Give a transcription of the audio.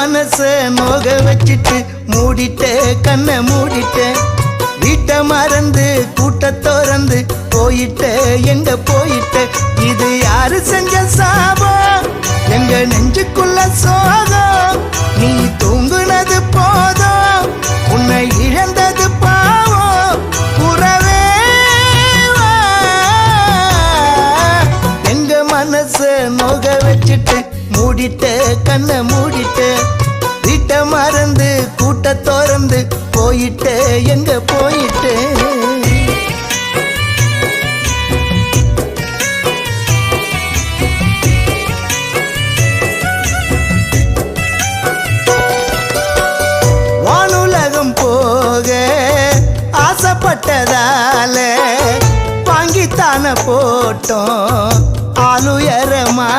மனச நோக வச்சிட்டு மூடிட்ட கண்ணை மூடிட்ட வீட்டை மறந்து கூட்ட திறந்து போயிட்ட எங்க போயிட்ட? இது யாரு செஞ்ச சாபம்? எங்க நெஞ்சுக்குள்ள சோகம்? நீ தூங்குனது போதும். உன்னை இழந்தது பாவம். புறவே எங்க மனச நோக வச்சிட்டு மூடிட்ட கண்ணை மூடிட்ட வீட்டை மறந்து கூட்ட திறந்து போயிட்ட எங்க போயிட்டு? வானுலகம் போக ஆசைப்பட்டதால வாங்கித்தான போட்டோம். ஆளுயரமா